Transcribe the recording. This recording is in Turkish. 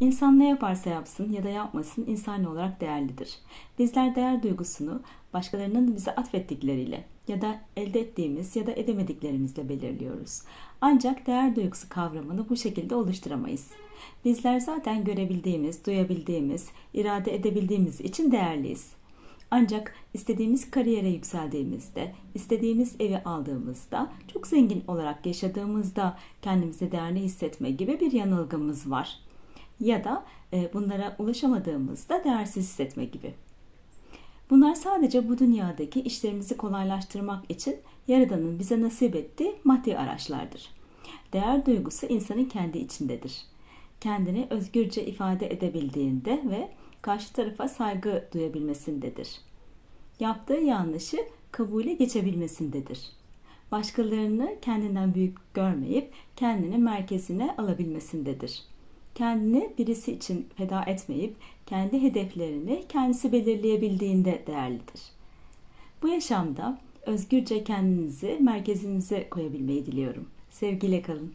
İnsan ne yaparsa yapsın ya da yapmasın insani olarak değerlidir. Bizler değer duygusunu başkalarının bize atfettikleriyle ya da elde ettiğimiz ya da edemediklerimizle belirliyoruz. Ancak değer duygusu kavramını bu şekilde oluşturamayız. Bizler zaten görebildiğimiz, duyabildiğimiz, irade edebildiğimiz için değerliyiz. Ancak istediğimiz kariyere yükseldiğimizde, istediğimiz evi aldığımızda, çok zengin olarak yaşadığımızda kendimizi değerli hissetme gibi bir yanılgımız var. Ya da e, bunlara ulaşamadığımızda değersiz hissetme gibi. Bunlar sadece bu dünyadaki işlerimizi kolaylaştırmak için Yaradan'ın bize nasip ettiği maddi araçlardır. Değer duygusu insanın kendi içindedir. Kendini özgürce ifade edebildiğinde ve karşı tarafa saygı duyabilmesindedir. Yaptığı yanlışı kabule geçebilmesindedir. Başkalarını kendinden büyük görmeyip kendini merkezine alabilmesindedir. Kendini birisi için feda etmeyip kendi hedeflerini kendisi belirleyebildiğinde değerlidir. Bu yaşamda özgürce kendinizi merkezinize koyabilmeyi diliyorum. Sevgiyle kalın.